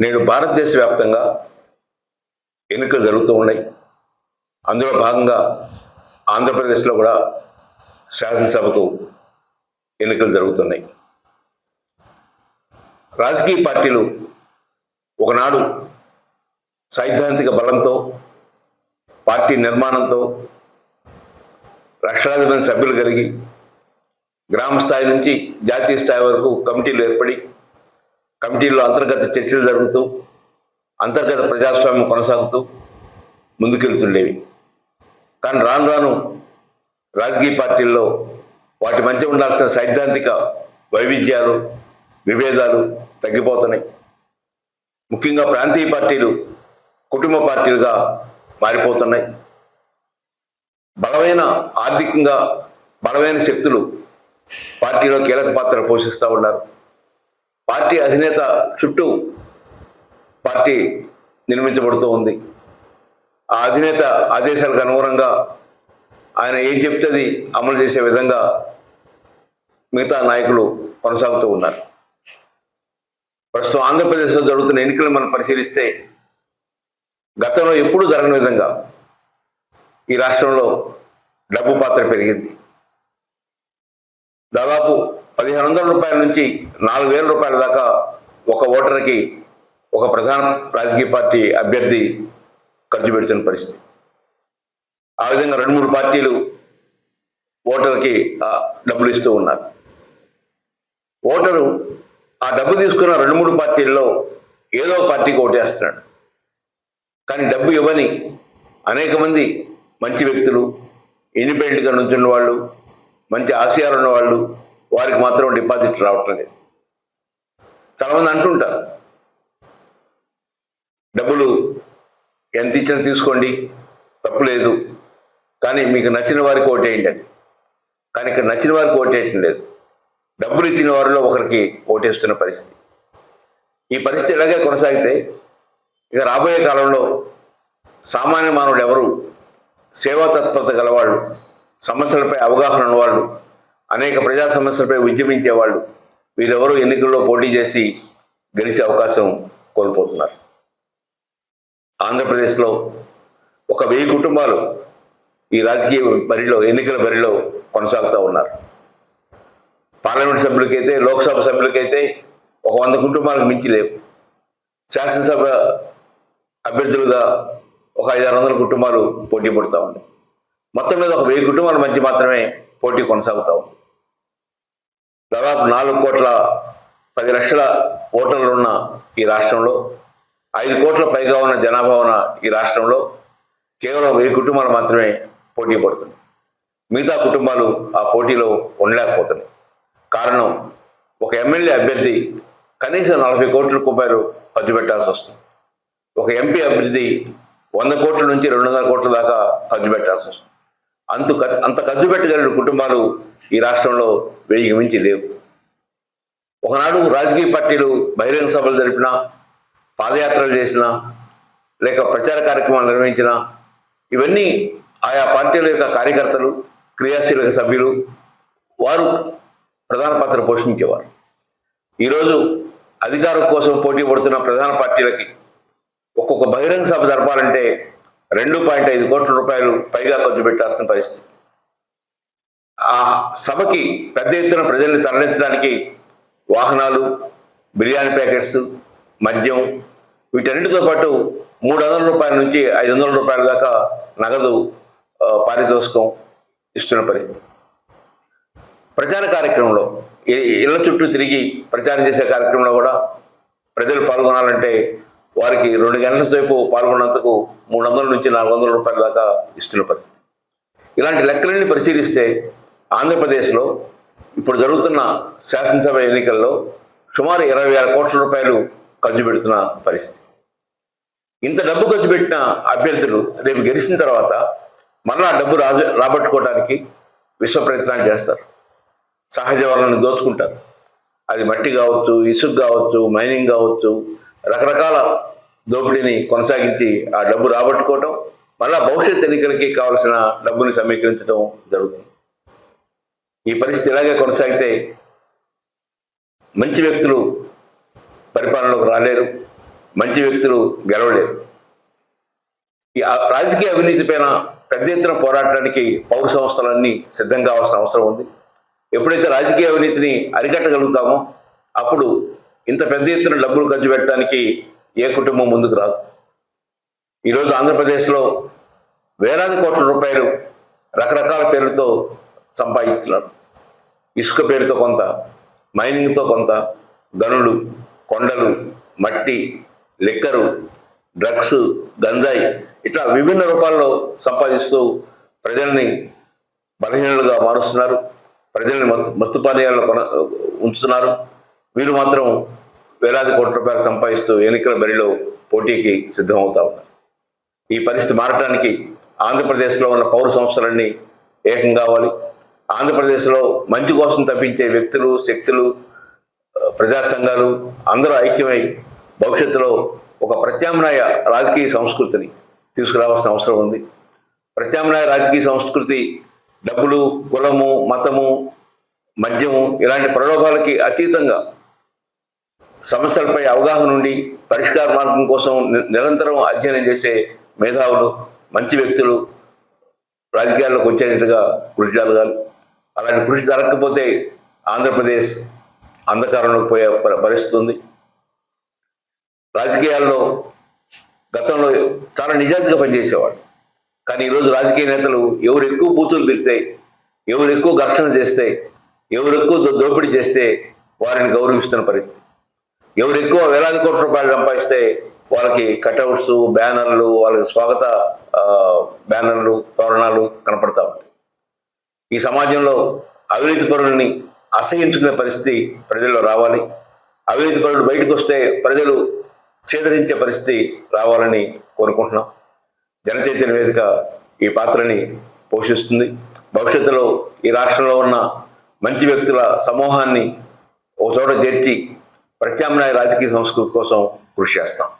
నేడు భారతదేశ వ్యాప్తంగా ఎన్నికలు జరుగుతూ ఉన్నాయి. అందులో భాగంగా ఆంధ్రప్రదేశ్లో కూడా శాసనసభకు ఎన్నికలు జరుగుతున్నాయి. రాజకీయ పార్టీలు ఒకనాడు సైద్ధాంతిక బలంతో పార్టీ నిర్మాణంతో లక్షలాది మంది సభ్యులు కలిగి గ్రామ స్థాయి నుంచి జాతీయ స్థాయి వరకు కమిటీలు ఏర్పడి కమిటీల్లో అంతర్గత చర్చలు జరుగుతూ అంతర్గత ప్రజాస్వామ్యం కొనసాగుతూ ముందుకెళ్తుండేవి. కానీ రాను రాను రాజకీయ పార్టీల్లో వాటి మధ్య ఉండాల్సిన సైద్ధాంతిక వైవిధ్యాలు విభేదాలు తగ్గిపోతున్నాయి. ముఖ్యంగా ప్రాంతీయ పార్టీలు కుటుంబ పార్టీలుగా మారిపోతున్నాయి. బలమైన ఆర్థికంగా బలమైన శక్తులు పార్టీలో కీలక పాత్ర పోషిస్తూ ఉన్నారు. పార్టీ అధినేత చుట్టూ పార్టీ నిర్మించబడుతూ ఉంది. ఆ అధినేత ఆదేశాలకు అనుగుణంగా ఆయన ఏం చెప్తుంది అమలు చేసే విధంగా మిగతా నాయకులు కొనసాగుతూ ఉన్నారు. ప్రస్తుతం ఆంధ్రప్రదేశ్లో జరుగుతున్న ఎన్నికలు మనం పరిశీలిస్తే గతంలో ఎప్పుడూ జరగని విధంగా ఈ రాష్ట్రంలో డబ్బు పాత్ర పెరిగింది. దాదాపు పదిహేను వందల రూపాయల నుంచి నాలుగు వేల రూపాయల దాకా ఒక ఓటర్కి ఒక ప్రధాన రాజకీయ పార్టీ అభ్యర్థి ఖర్చు పెడుతున్న పరిస్థితి. ఆ విధంగా రెండు మూడు పార్టీలు ఓటర్కి డబ్బులు ఇస్తూ ఉన్నారు. ఓటరు ఆ డబ్బు తీసుకున్న రెండు మూడు పార్టీల్లో ఏదో పార్టీకి ఓటేస్తున్నాడు. కానీ డబ్బు ఇవ్వని అనేక మంది మంచి వ్యక్తులు ఇండిపెండెంట్గా నుంచున్న వాళ్ళు మంచి ఆశయాలు ఉన్నవాళ్ళు వారికి మాత్రం డిపాజిట్ రావటం లేదు. చాలామంది అంటుంటారు డబ్బులు ఎంత ఇచ్చినా తీసుకోండి తప్పు లేదు కానీ మీకు నచ్చిన వారికి ఓటేయండి అని. కానీ ఇక్కడ నచ్చిన వారికి ఓటేయటం లేదు. డబ్బులు ఇచ్చిన వారిలో ఒకరికి ఓటేస్తున్న పరిస్థితి. ఈ పరిస్థితి ఇలాగే కొనసాగితే ఇక రాబోయే కాలంలో సామాన్య మానవుడు ఎవరు? సేవా తత్పరత గలవాళ్ళు సమస్యలపై అవగాహన ఉన్నవాళ్ళు అనేక ప్రజా సమస్యలపై ఉద్యమించేవాళ్ళు వీరెవరూ ఎన్నికల్లో పోటీ చేసి గెలిచే అవకాశం కోల్పోతున్నారు. ఆంధ్రప్రదేశ్లో ఒక వెయ్యి కుటుంబాలు ఈ రాజకీయ బరిలో ఎన్నికల బరిలో కొనసాగుతూ ఉన్నారు. పార్లమెంట్ సభ్యులకైతే లోక్సభ సభ్యులకైతే ఒక వంద కుటుంబాలకు మించి లేవు. శాసనసభ అభ్యర్థులుగా ఒక ఐదు ఆరు వందల కుటుంబాలు పోటీ పడుతూ ఉన్నాయి. మొత్తం మీద ఒక వెయ్యి కుటుంబాల మధ్య మాత్రమే పోటీ కొనసాగుతూ ఉంది. దాదాపు నాలుగు కోట్ల పది లక్షల ఓటర్లు ఉన్న ఈ రాష్ట్రంలో ఐదు కోట్ల పైగా ఉన్న జనాభా ఉన్న ఈ రాష్ట్రంలో కేవలం వెయ్యి కుటుంబాలు మాత్రమే పోటీ పడుతున్నాయి. మిగతా కుటుంబాలు ఆ పోటీలో ఉండలేకపోతున్నాయి. కారణం ఒక ఎమ్మెల్యే అభ్యర్థి కనీసం నలభై కోట్ల రూపాయలు ఖర్చు పెట్టాల్సి వస్తుంది. ఒక ఎంపీ అభ్యర్థి వంద కోట్ల నుంచి రెండు వందల కోట్ల దాకా ఖర్చు పెట్టాల్సి వస్తుంది. అంత అంత ఖర్చు పెట్టగలిగిన కుటుంబాలు ఈ రాష్ట్రంలో వెయ్యికి మించి లేవు. ఒకనాడు రాజకీయ పార్టీలు బహిరంగ సభలు జరిపినా పాదయాత్రలు చేసినా లేక ప్రచార కార్యక్రమాలు నిర్వహించినా ఇవన్నీ ఆయా పార్టీల యొక్క కార్యకర్తలు క్రియాశీలక సభ్యులు వారు ప్రధాన పాత్ర పోషించేవారు. ఈరోజు అధికారం కోసం పోటీ పడుతున్న ప్రధాన పార్టీలకి ఒక్కొక్క బహిరంగ సభ జరపాలంటే రెండు పాయింట్ ఐదు కోట్ల రూపాయలు పైగా ఖర్చు పెట్టాల్సిన పరిస్థితి. ఆ సభకి పెద్ద ఎత్తున ప్రజల్ని తరలించడానికి వాహనాలు బిర్యానీ ప్యాకెట్స్ మద్యం వీటన్నిటితో పాటు మూడు వందల రూపాయల నుంచి ఐదు వందల రూపాయల దాకా నగదు పారితోషికం ఇస్తున్న పరిస్థితి. ప్రచార కార్యక్రమంలో ఇళ్ళ చుట్టూ తిరిగి ప్రచారం చేసే కార్యక్రమంలో కూడా ప్రజలు పాల్గొనాలంటే వారికి రెండు గంటల సేపు పాల్గొన్నందుకు మూడు వందల నుంచి నాలుగు వందల రూపాయల దాకా ఇస్తున్న పరిస్థితి. ఇలాంటి లెక్కలన్నీ పరిశీలిస్తే ఆంధ్రప్రదేశ్లో ఇప్పుడు జరుగుతున్న శాసనసభ ఎన్నికల్లో సుమారు ఇరవై వేల కోట్ల రూపాయలు ఖర్చు పెడుతున్న పరిస్థితి. ఇంత డబ్బు ఖర్చు పెట్టిన అభ్యర్థులు రేపు గెలిచిన తర్వాత మళ్ళా డబ్బు రాజు రాబట్టుకోవడానికి విశ్వ ప్రయత్నాలు చేస్తారు. సహజ వనరులను దోచుకుంటారు. అది మట్టి కావచ్చు ఇసుక కావచ్చు మైనింగ్ కావచ్చు రకరకాల దోపిడీని కొనసాగించి ఆ డబ్బు రాబట్టుకోవటం మళ్ళా భవిష్యత్ ఎన్నికలకి కావలసిన డబ్బుని సమీకరించడం జరుగుతుంది. ఈ పరిస్థితి ఇలాగే కొనసాగితే మంచి వ్యక్తులు పరిపాలనలోకి రాలేరు మంచి వ్యక్తులు గెలవలేరు. ఈ ఆ- రాజకీయ అవినీతి పైన పెద్ద ఎత్తున పోరాటానికి పౌర సంస్థలన్నీ సిద్ధం కావాల్సిన అవసరం ఉంది. ఎప్పుడైతే రాజకీయ అవినీతిని అరికట్టగలుగుతామో అప్పుడు ఇంత పెద్ద ఎత్తున డబ్బులు ఖర్చు పెట్టడానికి ఏ కుటుంబం ముందుకు రాదు. ఈరోజు ఆంధ్రప్రదేశ్లో వేలాది కోట్ల రూపాయలు రకరకాల పేర్లతో సంపాదించుతున్నారు ఇసుక పేరుతో కొంత మైనింగ్తో కొంత గనులు కొండలు మట్టి లిక్కరు డ్రగ్స్ గంజాయి ఇట్లా విభిన్న రూపాల్లో సంపాదిస్తూ ప్రజల్ని బలహీనలుగా మారుస్తున్నారు. ప్రజల్ని మత్తు మత్తు పానీయాల్లో కొన ఉంచుతున్నారు. వీరు మాత్రం వేలాది కోట్ల రూపాయలు సంపాదిస్తూ ఎన్నికల బరిలో పోటీకి సిద్ధమవుతా ఉన్నారు. ఈ పరిస్థితి మారటానికి ఆంధ్రప్రదేశ్లో ఉన్న పౌర సంస్థలన్నీ ఏకం కావాలి. ఆంధ్రప్రదేశ్లో మంచి కోసం తప్పించే వ్యక్తులు శక్తులు ప్రజా సంఘాలు అందరూ ఐక్యమై భవిష్యత్తులో ఒక ప్రత్యామ్నాయ రాజకీయ సంస్కృతిని తీసుకురావాల్సిన అవసరం ఉంది. ప్రత్యామ్నాయ రాజకీయ సంస్కృతి డబ్బులు కులము మతము మద్యము ఇలాంటి ప్రలోభాలకి అతీతంగా సమస్యలపై అవగాహన ఉండి పరిష్కార మార్గం కోసం నిరంతరం అధ్యయనం చేసే మేధావులు మంచి వ్యక్తులు రాజకీయాల్లోకి వచ్చేటట్టుగా కృషి జరగాలి. అలాంటి కృషి జరగకపోతే ఆంధ్రప్రదేశ్ అంధకారంలోకి పోయే భరిస్తుంది పరిస్థితి ఉంది. రాజకీయాల్లో గతంలో చాలా నిజాయితీగా పనిచేసేవాడు కానీ ఈరోజు రాజకీయ నేతలు ఎవరు ఎక్కువ బూతులు తిడితే ఎవరు ఎక్కువ ఘర్షణ చేస్తే ఎవరు ఎక్కువ దో- దోపిడీ చేస్తే వారిని గౌరవిస్తున్న పరిస్థితి. ఎవరు ఎక్కువ వేలాది కోట్ల రూపాయలు సంపాదిస్తే వాళ్ళకి కటౌట్స్ బ్యానర్లు వాళ్ళకి స్వాగత బ్యానర్లు తోరణాలు కనపడతా ఉంటాయి. ఈ సమాజంలో అవినీతి పరులని అసహించుకునే పరిస్థితి ప్రజల్లో రావాలి. అవినీతి పరులు బయటకు వస్తే ప్రజలు చేదరించే పరిస్థితి రావాలని కోరుకుంటున్నాం. జనచైతన్య వేదిక ఈ పాత్రని పోషిస్తుంది. భవిష్యత్తులో ఈ రాష్ట్రంలో ఉన్న మంచి వ్యక్తుల సమూహాన్ని ఒక చోట చేర్చి ప్రత్యామ్నాయ రాజకీయ సంస్కృతి కోసం కృషి చేస్తాం.